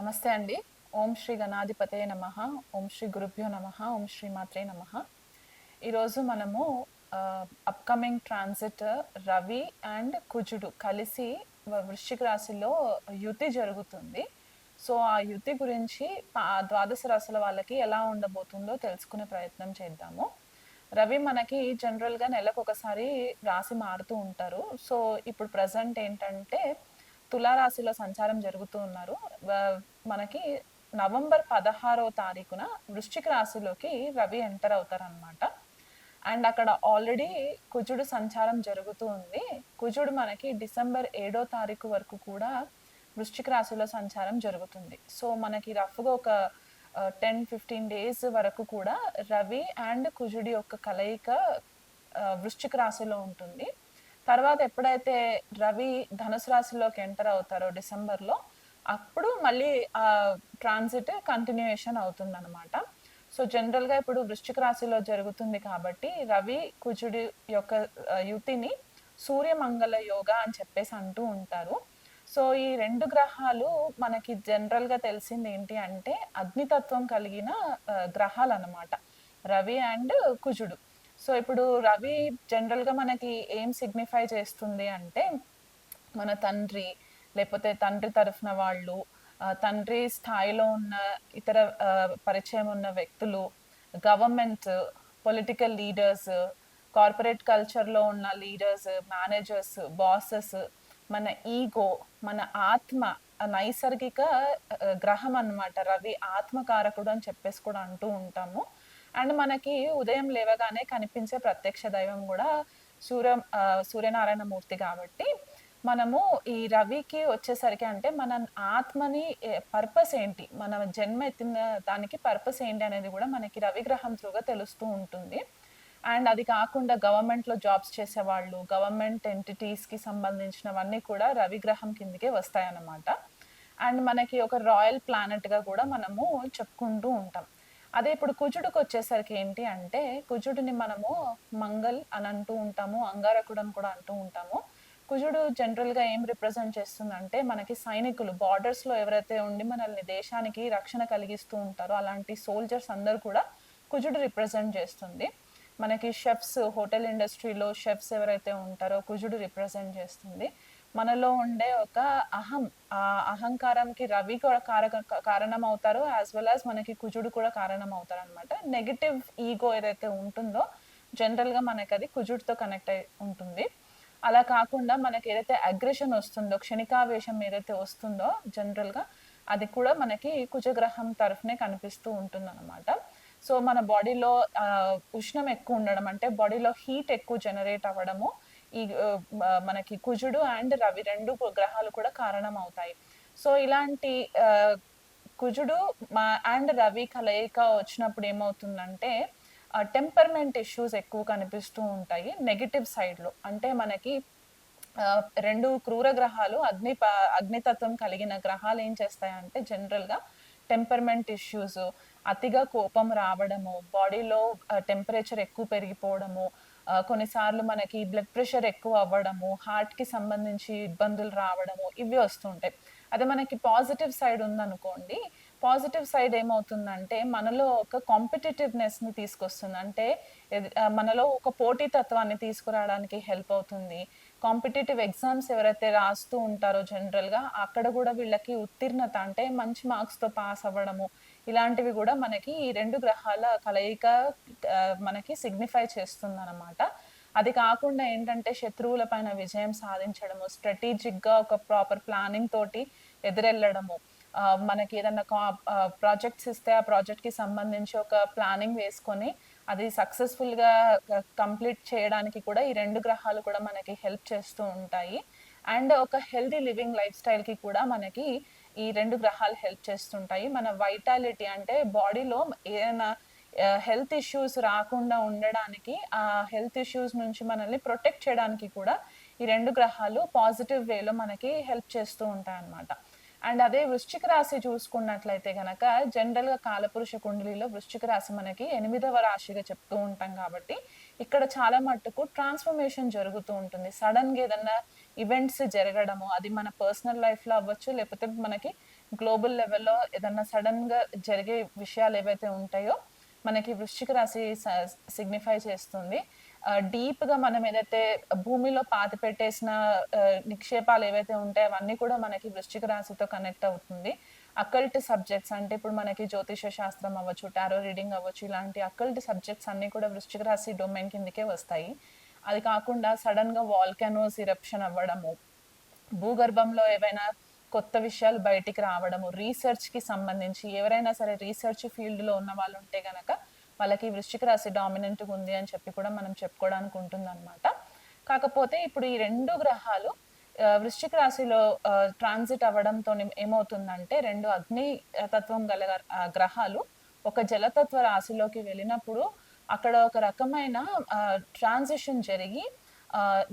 నమస్తే అండి. ఓం శ్రీ గణాధిపతే నమ. ఓం శ్రీ గురుభ్యో నమ. ఓం శ్రీ మాత్రే నమ. ఈరోజు మనము అప్కమింగ్ ట్రాన్సిట్ రవి అండ్ కుజుడు కలిసి వృశ్చిక రాశిలో యుతి జరుగుతుంది. సో ఆ యుతి గురించి ఆ ద్వాదశ రాశుల వాళ్ళకి ఎలా ఉండబోతుందో తెలుసుకునే ప్రయత్నం చేద్దాము. రవి మనకి జనరల్గా నెలకు ఒకసారి రాశి మారుతూ ఉంటారు. సో ఇప్పుడు ప్రజెంట్ ఏంటంటే తులారాశిలో సంచారం జరుగుతూ ఉన్నారు. మనకి నవంబర్ పదహారో తారీఖున వృశ్చిక రాశిలోకి రవి ఎంటర్ అవుతారనమాట అండ్ అక్కడ ఆల్రెడీ కుజుడు సంచారం జరుగుతూ ఉంది. కుజుడు మనకి డిసెంబర్ ఏడో తారీఖు వరకు కూడా వృశ్చిక రాశిలో సంచారం జరుగుతుంది. సో మనకి రఫ్గా ఒక టెన్ ఫిఫ్టీన్ డేస్ వరకు కూడా రవి అండ్ కుజుడి యొక్క కలయిక వృశ్చిక రాశిలో ఉంటుంది. తర్వాత ఎప్పుడైతే రవి ధనుసు రాశిలోకి ఎంటర్ అవుతారో డిసెంబర్లో అప్పుడు మళ్ళీ ఆ ట్రాన్సిట్ కంటిన్యూయేషన్ అవుతుంది అనమాట సో జనరల్గా ఇప్పుడు వృశ్చిక రాశిలో జరుగుతుంది కాబట్టి రవి కుజుడి యొక్క యుతిని సూర్యమంగళ యోగ అని చెప్పేసి అంటూ ఉంటారు. సో ఈ రెండు గ్రహాలు మనకి జనరల్గా తెలిసింది ఏంటి అంటే అగ్నితత్వం కలిగిన గ్రహాలు అన్నమాట రవి అండ్ కుజుడు. సో ఇప్పుడు రవి జనరల్గా మనకి ఏం సిగ్నిఫై చేస్తుంది అంటే మన తండ్రి లేకపోతే తండ్రి తరఫున వాళ్ళు తండ్రి స్థాయిలో ఉన్న ఇతర పరిచయం ఉన్న వ్యక్తులు గవర్నమెంట్ పొలిటికల్ లీడర్స్ కార్పొరేట్ కల్చర్లో ఉన్న లీడర్స్ మేనేజర్స్ బాసెస్ మన ఈగో మన ఆత్మ నైసర్గిక గ్రహం అన్నమాట. రవి ఆత్మకారకుడు అని చెప్పేసి కూడా అంటూ ఉంటాము. అండ్ మనకి ఉదయం లేవగానే కనిపించే ప్రత్యక్ష దైవం కూడా సూర్య సూర్యనారాయణ మూర్తి కాబట్టి మనము ఈ రవికి వచ్చేసరికి అంటే మన ఆత్మని పర్పస్ ఏంటి? మన జన్మ ఎత్తిన దానికి పర్పస్ ఏంటి అనేది కూడా మనకి రవి గ్రహం త్రూగా తెలుస్తూ ఉంటుంది. అండ్ అది కాకుండా గవర్నమెంట్లో జాబ్స్ చేసేవాళ్ళు గవర్నమెంట్ ఎంటిటీస్కి సంబంధించినవన్నీ కూడా రవి గ్రహం కిందకే వస్తాయన్నమాట. అండ్ మనకి ఒక రాయల్ ప్లానెట్గా కూడా మనము చెప్పుకుంటూ ఉంటాం. అదే ఇప్పుడు కుజుడికి వచ్చేసరికి ఏంటి అంటే కుజుడిని మనము మంగల్ అని అంటూ ఉంటాము అంగారకుడు అని కూడా అంటూ ఉంటాము. కుజుడు జనరల్గా ఏం రిప్రజెంట్ చేస్తుందంటే మనకి సైనికులు బార్డర్స్లో ఎవరైతే ఉండి మనల్ని దేశానికి రక్షణ కలిగిస్తూ ఉంటారో అలాంటి సోల్జర్స్ అందరు కూడా కుజుడు రిప్రజెంట్ చేస్తుంది. మనకి షెఫ్స్ హోటల్ ఇండస్ట్రీలో షెఫ్స్ ఎవరైతే ఉంటారో కుజుడు రిప్రజెంట్ చేస్తుంది. మనలో ఉండే ఒక అహం ఆ అహంకారంకి రవి కూడా కారక కారణం అవుతారు యాజ్ వెల్ యాజ్ మనకి కుజుడు కూడా కారణం అవుతారు అనమాట నెగిటివ్ ఈగో ఏదైతే ఉంటుందో జనరల్గా మనకి అది కుజుడితో కనెక్ట్ అయి ఉంటుంది. అలా కాకుండా మనకి ఏదైతే అగ్రెషన్ వస్తుందో క్షణికావేశం ఏదైతే వస్తుందో జనరల్గా అది కూడా మనకి కుజగ్రహం తరఫునే కనిపిస్తూ ఉంటుంది అనమాట సో మన బాడీలో ఉష్ణం ఎక్కువ ఉండడం అంటే బాడీలో హీట్ ఎక్కువ జనరేట్ అవ్వడము ఈ మనకి కుజుడు అండ్ రవి రెండు గ్రహాలు కూడా కారణం అవుతాయి సో ఇలాంటి కుజుడు అండ్ రవి కలయిక వచ్చినప్పుడు ఏమవుతుందంటే టెంపర్మెంట్ ఇష్యూస్ ఎక్కువ కనిపిస్తూ ఉంటాయి నెగిటివ్ సైడ్లో. అంటే మనకి రెండు క్రూర గ్రహాలు అగ్ని అగ్నితత్వం కలిగిన గ్రహాలు ఏం చేస్తాయంటే జనరల్గా టెంపర్మెంట్ ఇష్యూస్ అతిగా కోపం రావడము బాడీలో టెంపరేచర్ ఎక్కువ పెరిగిపోవడము కొన్నిసార్లు మనకి బ్లడ్ ప్రెషర్ ఎక్కువ అవ్వడము హార్ట్కి సంబంధించి ఇబ్బందులు రావడము ఇవి వస్తుంటాయి అదే మనకి పాజిటివ్ సైడ్ ఉందనుకోండి పాజిటివ్ సైడ్ ఏమవుతుందంటే మనలో ఒక కాంపిటేటివ్నెస్ని తీసుకొస్తుంది. అంటే మనలో ఒక పోటీతత్వాన్ని తీసుకురావడానికి హెల్ప్ అవుతుంది. కాంపిటేటివ్ ఎగ్జామ్స్ ఎవరైతే రాస్తూ ఉంటారో జనరల్గా అక్కడ కూడా వీళ్ళకి ఉత్తీర్ణత అంటే మంచి మార్క్స్తో పాస్ అవ్వడము. ఇలాంటివి కూడా మనకి ఈ రెండు గ్రహాల కలయిక మనకి సిగ్నిఫై చేస్తుంది అనమాట అది కాకుండా ఏంటంటే శత్రువుల పైన విజయం సాధించడము స్ట్రాటజిక్గా ఒక ప్రాపర్ ప్లానింగ్ తోటి ఎదురెళ్ళడము. మనకి ఏదైనా ప్రాజెక్ట్స్ ఇస్తే ఆ ప్రాజెక్ట్కి సంబంధించి ఒక ప్లానింగ్ వేసుకొని అది సక్సెస్ఫుల్గా కంప్లీట్ చేయడానికి కూడా ఈ రెండు గ్రహాలు కూడా మనకి హెల్ప్ చేస్తూ ఉంటాయి. అండ్ ఒక హెల్దీ లివింగ్ లైఫ్ స్టైల్కి కూడా మనకి ఈ రెండు గ్రహాలు హెల్ప్ చేస్తుంటాయి. మన వైటాలిటీ అంటే బాడీలో ఏదైనా హెల్త్ ఇష్యూస్ రాకుండా ఉండడానికి ఆ హెల్త్ ఇష్యూస్ నుంచి మనల్ని ప్రొటెక్ట్ చేయడానికి కూడా ఈ రెండు గ్రహాలు పాజిటివ్ వేలో మనకి హెల్ప్ చేస్తూ ఉంటాయి అన్నమాట అండ్ అదే వృశ్చిక రాశి చూసుకున్నట్లయితే గనక జనరల్గా కాలపురుష కుండలిలో వృశ్చిక రాశి మనకి ఎనిమిదవ రాశిగా చెప్తూ ఉంటాం కాబట్టి ఇక్కడ చాలా మట్టుకు ట్రాన్స్ఫర్మేషన్ జరుగుతూ ఉంటుంది. సడన్గా ఏదన్నా ఈవెంట్స్ జరగడము అది మన పర్సనల్ లైఫ్లో అవ్వచ్చు లేకపోతే మనకి గ్లోబల్ లెవెల్లో ఏదన్నా సడన్గా జరిగే విషయాలు ఏవైతే ఉంటాయో మనకి వృశ్చిక రాశి సిగ్నిఫై చేస్తుంది. డీప్గా మనం ఏదైతే భూమిలో పాతి పెట్టేసిన నిక్షేపాలు ఏవైతే ఉంటాయో అవన్నీ కూడా మనకి వృశ్చిక రాశితో కనెక్ట్ అవుతుంది. అకల్ట్ సబ్జెక్ట్స్ అంటే ఇప్పుడు మనకి జ్యోతిష శాస్త్రం అవ్వచ్చు టారో రీడింగ్ అవ్వచ్చు ఇలాంటి అకల్ట్ సబ్జెక్ట్స్ అన్ని కూడా వృశ్చిక రాశి డొమైన్ కిందకే వస్తాయి. అది కాకుండా సడన్గా వాల్కెనోస్ ఇరప్షన్ అవ్వడము భూగర్భంలో ఏవైనా కొత్త విషయాలు బయటికి రావడము రీసెర్చ్కి సంబంధించి ఎవరైనా సరే రీసెర్చ్ ఫీల్డ్లో ఉన్న వాళ్ళు ఉంటే గనక వాళ్ళకి వృశ్చిక రాశి డామినెంట్గా ఉంది అని చెప్పి కూడా మనం చెప్పుకోవడానికి ఉంటుందన్నమాట. కాకపోతే ఇప్పుడు ఈ రెండు గ్రహాలు వృశ్చిక రాశిలో ట్రాన్సిట్ అవ్వడంతో ఏమవుతుందంటే రెండు అగ్ని తత్వం గల గ్రహాలు ఒక జలతత్వ రాశిలోకి వెళ్ళినప్పుడు అక్కడ ఒక రకమైన ట్రాన్సిషన్ జరిగి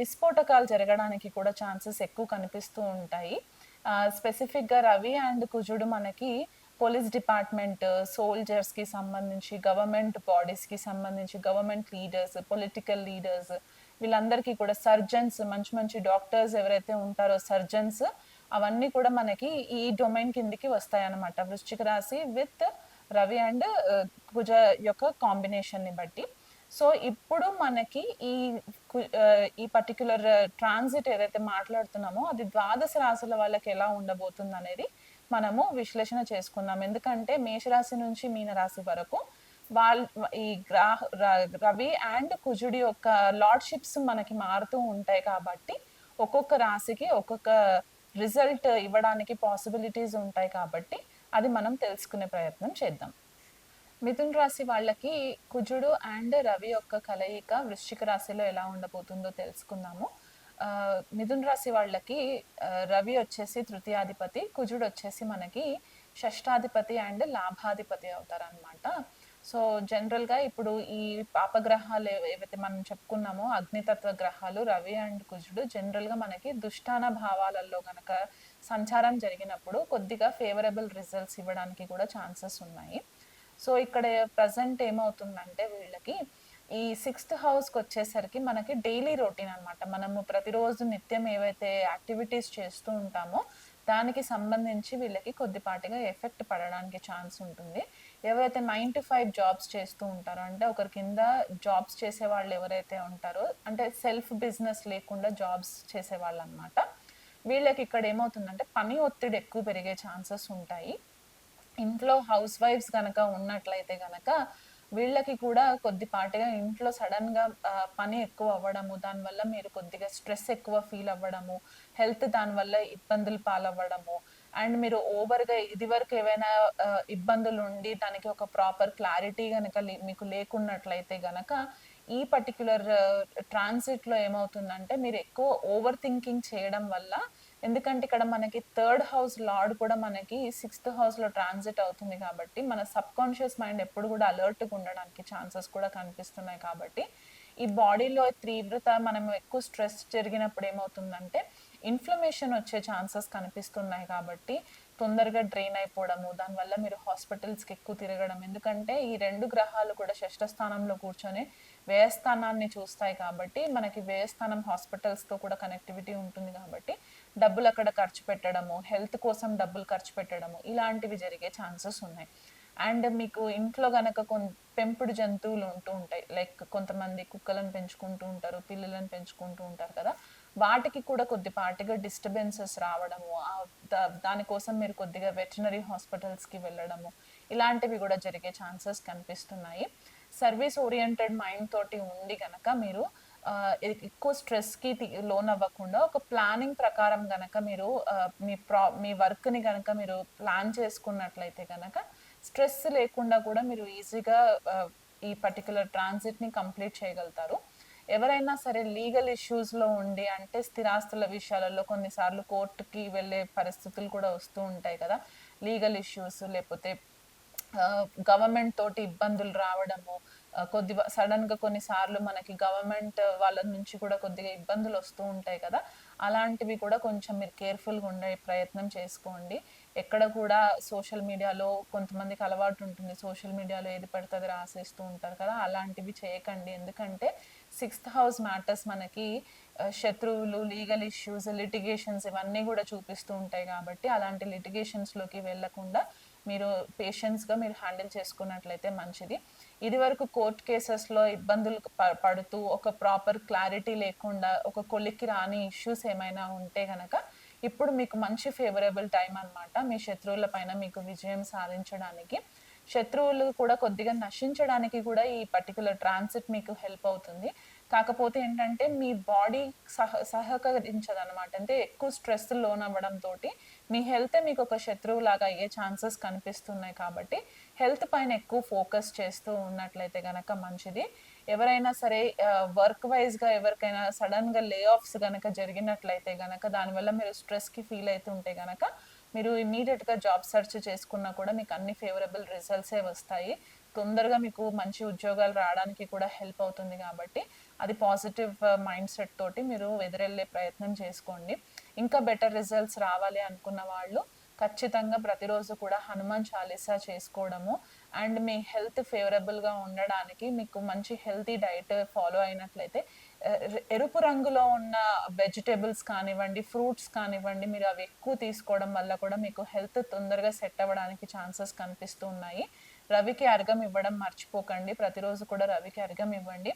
విస్ఫోటకాలు జరగడానికి కూడా ఛాన్సెస్ ఎక్కువ కనిపిస్తూ ఉంటాయి. స్పెసిఫిక్గా రవి అండ్ కుజుడు మనకి పోలీస్ డిపార్ట్మెంట్ సోల్జర్స్కి సంబంధించి గవర్నమెంట్ బాడీస్కి సంబంధించి గవర్నమెంట్ లీడర్స్ పొలిటికల్ లీడర్స్ వీళ్ళందరికీ కూడా సర్జన్స్ మంచి మంచి డాక్టర్స్ ఎవరైతే ఉంటారో సర్జన్స్ అవన్నీ కూడా మనకి ఈ డొమైన్ కిందికి వస్తాయి అన్నమాట వృశ్చిక రాశి విత్ రవి అండ్ కుజ యొక్క కాంబినేషన్ని బట్టి. సో ఇప్పుడు మనకి ఈ ఈ పర్టికులర్ ట్రాన్సిట్ ఏదైతే మాట్లాడుతున్నామో అది ద్వాదశ రాశుల వాళ్ళకి ఎలా ఉండబోతుంది అనేది మనము విశ్లేషణ చేసుకుందాం ఎందుకంటే మేషరాశి నుంచి మీనరాశి వరకు వాళ్ళ ఈ గ్రాహ ర- రవి అండ్ కుజుడి యొక్క లార్డ్షిప్స్ మనకి మారుతూ ఉంటాయి కాబట్టి ఒక్కొక్క రాశికి ఒక్కొక్క రిజల్ట్ ఇవ్వడానికి పాసిబిలిటీస్ ఉంటాయి కాబట్టి అది మనం తెలుసుకునే ప్రయత్నం చేద్దాం. మిథున్ రాశి వాళ్ళకి కుజుడు అండ్ రవి యొక్క కలయిక వృశ్చిక రాశిలో ఎలా ఉండబోతుందో తెలుసుకుందాము. మిథున్ రాశి వాళ్ళకి రవి వచ్చేసి తృతీయాధిపతి కుజుడు వచ్చేసి మనకి షష్టాధిపతి అండ్ లాభాధిపతి అవుతారనమాట సో జనరల్గా ఇప్పుడు ఈ పాపగ్రహాలు ఏవైతే మనం చెప్పుకున్నామో అగ్నితత్వ గ్రహాలు రవి అండ్ కుజుడు జనరల్గా మనకి దుష్టాన భావాలలో కనుక సంచారం జరిగినప్పుడు కొద్దిగా ఫేవరబుల్ రిజల్ట్స్ ఇవ్వడానికి కూడా ఛాన్సెస్ ఉన్నాయి. సో ఇక్కడ ప్రజెంట్ ఏమవుతుందంటే వీళ్ళకి ఈ సిక్స్త్ హౌస్కి వచ్చేసరికి మనకి డైలీ రొటీన్ అనమాట మనము ప్రతిరోజు నిత్యం ఏవైతే యాక్టివిటీస్ చేస్తూ ఉంటామో దానికి సంబంధించి వీళ్ళకి కొద్దిపాటిగా ఎఫెక్ట్ పడడానికి ఛాన్స్ ఉంటుంది. ఎవరైతే నైన్ టు ఫైవ్ జాబ్స్ చేస్తూ ఉంటారో అంటే ఒకరి కింద జాబ్స్ చేసే వాళ్ళు ఎవరైతే ఉంటారో అంటే సెల్ఫ్ బిజినెస్ లేకుండా జాబ్స్ చేసే వాళ్ళు అనమాట వీళ్ళకి ఇక్కడ ఏమవుతుందంటే పని ఒత్తిడి ఎక్కువ పెరిగే ఛాన్సెస్ ఉంటాయి. ఇంట్లో హౌస్ వైఫ్స్ కనుక ఉన్నట్లయితే కనుక వీళ్ళకి కూడా కొద్దిపాటిగా ఇంట్లో సడన్గా పని ఎక్కువ అవ్వడము దానివల్ల మీరు కొద్దిగా స్ట్రెస్ ఎక్కువ ఫీల్ అవ్వడము హెల్త్ దానివల్ల ఇబ్బందులు పాలవ్వడము అండ్ మీరు ఓవర్గా ఇది వరకు ఏవైనా ఇబ్బందులు ఉండి దానికి ఒక ప్రాపర్ క్లారిటీ కనుక లే- మీకు లేకున్నట్లయితే గనక ఈ పర్టికులర్ ట్రాన్సిట్లో ఏమవుతుందంటే మీరు ఎక్కువ ఓవర్ థింకింగ్ చేయడం వల్ల ఎందుకంటే ఇక్కడ మనకి థర్డ్ హౌస్ లార్డ్ కూడా మనకి సిక్స్త్ హౌస్లో ట్రాన్సిట్ అవుతుంది కాబట్టి మన సబ్ కాన్షియస్ మైండ్ ఎప్పుడు కూడా అలర్ట్గా ఉండడానికి ఛాన్సెస్ కూడా కనిపిస్తున్నాయి కాబట్టి ఈ బాడీలో తీవ్రత మనం ఎక్కువ స్ట్రెస్ జరిగినప్పుడు ఏమవుతుందంటే ఇన్ఫ్లమేషన్ వచ్చే ఛాన్సెస్ కనిపిస్తున్నాయి కాబట్టి తొందరగా డ్రైన్ అయిపోవడము దానివల్ల మీరు హాస్పిటల్స్కి ఎక్కువ తిరగడం. ఎందుకంటే ఈ రెండు గ్రహాలు కూడా షష్ఠ స్థానంలో కూర్చొని వ్యయస్థానాన్ని చూస్తాయి కాబట్టి మనకి వ్యయస్థానం హాస్పిటల్స్తో కూడా కనెక్టివిటీ ఉంటుంది కాబట్టి డబ్బులు అక్కడ ఖర్చు పెట్టడము హెల్త్ కోసం డబ్బులు ఖర్చు పెట్టడము ఇలాంటివి జరిగే ఛాన్సెస్ ఉన్నాయి. అండ్ మీకు ఇంట్లో గనక కొన్ పెంపుడు జంతువులు ఉంటూ ఉంటాయి. లైక్ కొంతమంది కుక్కలను పెంచుకుంటూ ఉంటారు పిల్లలను పెంచుకుంటూ ఉంటారు కదా. వాటికి కూడా కొద్దిపాటిగా డిస్టర్బెన్సెస్ రావడము దా- దానికోసం మీరు కొద్దిగా వెటనరీ హాస్పిటల్స్కి వెళ్ళడము ఇలాంటివి కూడా జరిగే ఛాన్సెస్ కనిపిస్తున్నాయి. సర్వీస్ ఓరియంటెడ్ మైండ్ తోటి ఉండి కనుక మీరు ఎక్కువ స్ట్రెస్కి లోన్ అవ్వకుండా ఒక ప్లానింగ్ ప్రకారం కనుక మీరు మీ ప్రా మీ వర్క్ని కనుక మీరు ప్లాన్ చేసుకున్నట్లయితే కనుక స్ట్రెస్ లేకుండా కూడా మీరు ఈజీగా ఈ పర్టికులర్ ట్రాన్సిట్ని కంప్లీట్ చేయగలుగుతారు. ఎవరైనా సరే లీగల్ ఇష్యూస్లో ఉండి అంటే స్థిరాస్తుల విషయాలలో కొన్నిసార్లు కోర్టుకి వెళ్ళే పరిస్థితులు కూడా వస్తూ ఉంటాయి కదా. లీగల్ ఇష్యూస్ లేకపోతే గవర్నమెంట్ తోటి ఇబ్బందులు రావడము కొద్దిగా కొద్ది సడన్గా కొన్నిసార్లు మనకి గవర్నమెంట్ వాళ్ళ నుంచి కూడా కొద్దిగా ఇబ్బందులు వస్తూ ఉంటాయి కదా. అలాంటివి కూడా కొంచెం మీరు కేర్ఫుల్గా ఉండే ప్రయత్నం చేసుకోండి. ఎక్కడ కూడా సోషల్ మీడియాలో కొంతమందికి అలవాటు ఉంటుంది. సోషల్ మీడియాలో ఏది పడుతుంది రాసేస్తూ ఉంటారు కదా. అలాంటివి చేయకండి. ఎందుకంటే సిక్స్త్ హౌస్ మ్యాటర్స్ మనకి శత్రువులు లీగల్ ఇష్యూస్ లిటిగేషన్స్ ఇవన్నీ కూడా చూపిస్తూ ఉంటాయి కాబట్టి అలాంటి లిటిగేషన్స్లోకి వెళ్ళకుండా మీరు పేషెన్స్గా మీరు హ్యాండిల్ చేసుకున్నట్లయితే మంచిది. ఇది వరకు కోర్ట్ కేసెస్లో ఇబ్బందులు ప- పడుతూ ఒక ప్రాపర్ క్లారిటీ లేకుండా ఒక కొలిక్కి రాని ఇష్యూస్ ఏమైనా ఉంటే కనుక ఇప్పుడు మీకు మంచి ఫేవరబుల్ టైం అన్నమాట. మీ శత్రువుల పైన మీకు విజయం సాధించడానికి. శత్రువులు కూడా కొద్దిగా నశించడానికి కూడా ఈ పర్టికులర్ ట్రాన్సిట్ మీకు హెల్ప్ అవుతుంది. కాకపోతే ఏంటంటే మీ బాడీ సహ సహకరించదు అనమాట అంటే ఎక్కువ స్ట్రెస్ లోన్ అవ్వడం తోటి మీ హెల్త్ మీకు ఒక శత్రువు లాగా అయ్యే ఛాన్సెస్ కనిపిస్తున్నాయి కాబట్టి హెల్త్ పైన ఎక్కువ ఫోకస్ చేస్తూ ఉన్నట్లయితే గనక మంచిది. ఎవరైనా సరే వర్క్ వైజ్గా ఎవరికైనా సడన్గా లే ఆఫ్స్ గనక జరిగినట్లయితే గనక దానివల్ల మీరు స్ట్రెస్కి ఫీల్ అవుతుంటే గనక మీరు ఇమీడియట్గా జాబ్ సెర్చ్ చేసుకున్నా కూడా మీకు అన్ని ఫేవరబుల్ రిజల్ట్సే వస్తాయి. తొందరగా మీకు మంచి ఉద్యోగాలు రావడానికి కూడా హెల్ప్ అవుతుంది కాబట్టి అది పాజిటివ్ మైండ్ సెట్ తోటి మీరు ఎదురెళ్ళే ప్రయత్నం చేసుకోండి. ఇంకా బెటర్ రిజల్ట్స్ రావాలి అనుకున్న వాళ్ళు ఖచ్చితంగా ప్రతిరోజు కూడా హనుమాన్ చాలీసా చేసుకోవడము అండ్ మీ హెల్త్ ఫేవరబుల్గా ఉండడానికి మీకు మంచి హెల్తీ డైట్ ఫాలో అయినట్లయితే ఎరుపు రంగులో ఉన్న వెజిటేబుల్స్ కానివ్వండి ఫ్రూట్స్ కానివ్వండి మీరు అవి ఎక్కువ తీసుకోవడం వల్ల కూడా మీకు హెల్త్ తొందరగా సెట్ అవ్వడానికి ఛాన్సెస్ కనిపిస్తున్నాయి రవికి అర్ఘం ఇవ్వడం మర్చిపోకండి. ప్రతిరోజు కూడా రవికి అర్ఘం ఇవ్వండి.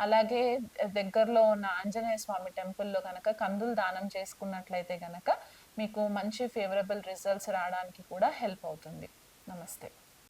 అలాగే దగ్గరలో ఉన్న ఆంజనేయ స్వామి టెంపుల్లో కనుక కందులు దానం చేసుకున్నట్లయితే కనుక మీకు మంచి ఫేవరబుల్ రిజల్ట్స్ రావడానికి కూడా హెల్ప్ అవుతుంది. నమస్తే.